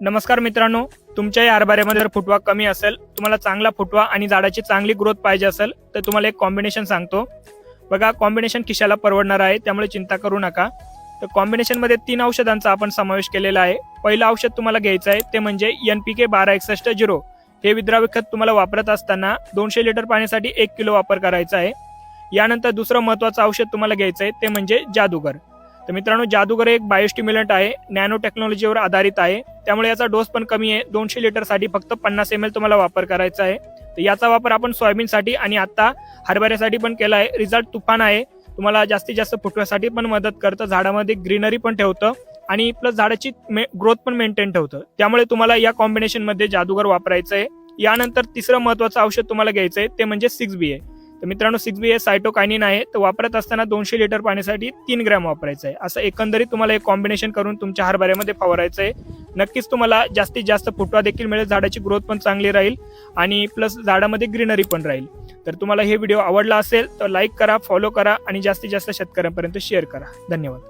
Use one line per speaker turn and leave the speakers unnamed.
नमस्कार मित्रांनो तुमच्या या हरभऱ्यामध्ये जर फुटवा कमी असेल तुम्हाला चांगला फुटवा आणि झाडाची चांगली ग्रोथ पाहिजे असेल तर तुम्हाला एक कॉम्बिनेशन सांगतो. बघा कॉम्बिनेशन खिशाला परवडणार आहे त्यामुळे चिंता करू नका. तर कॉम्बिनेशनमध्ये तीन औषधांचा आपण समावेश केलेला आहे. पहिलं औषध तुम्हाला घ्यायचं आहे ते म्हणजे एन पी के बारा एकसष्ट झिरो. हे विद्राव्य खत तुम्हाला वापरत असताना दोनशे लिटर पाण्यासाठी एक किलो वापर करायचा आहे. यानंतर दुसरं महत्त्वाचं औषध तुम्हाला घ्यायचं आहे ते म्हणजे जादूगर. तर मित्रांनो जादूगर एक बायोस्टिम्युलंट आहे नॅनो टेक्नॉलॉजीवर आधारित आहे. त्यामुळे याचा डोस पण कमी आहे. दोनशे लिटरसाठी फक्त पन्नास एम एल तुम्हाला वापर करायचा आहे. तर याचा वापर आपण सोयाबीनसाठी आणि आता हरभऱ्यासाठी पण केला आहे. रिझल्ट तुफान आहे. तुम्हाला जास्तीत जास्त फुटव्यासाठी पण मदत करतं. झाडामध्ये ग्रीनरी पण ठेवतं आणि प्लस झाडाची ग्रोथ पण मेंटेन ठेवतं. त्यामुळे तुम्हाला या कॉम्बिनेशनमध्ये जादूगर वापरायचं आहे. यानंतर तिसरं महत्वाचं औषध तुम्हाला घ्यायचं आहे. ते म्हणजे सिक्स बी आहे. तर मित्रांनो सिक्स बी हे सायटोकायनिन आहे. तर वापरत असताना दोनशे लिटर पाण्यासाठी तीन ग्रॅम वापरायचं आहे असं एकंदरीत तुम्हाला एक कॉम्बिनेशन करून तुमच्या हरभऱ्यामध्ये फवारायचं आहे नक्कीच तुम्हाला जास्तीत जास्त फुटवा देखील मिळेल झाडाची ग्रोथ पण चांगली राहील आणि प्लस झाडामध्ये ग्रीनरी पण राहील. तर तुम्हाला हे व्हिडिओ आवडला असेल तर लाईक करा फॉलो करा आणि जास्तीत जास्त शेतकऱ्यांपर्यंत शेअर करा. धन्यवाद.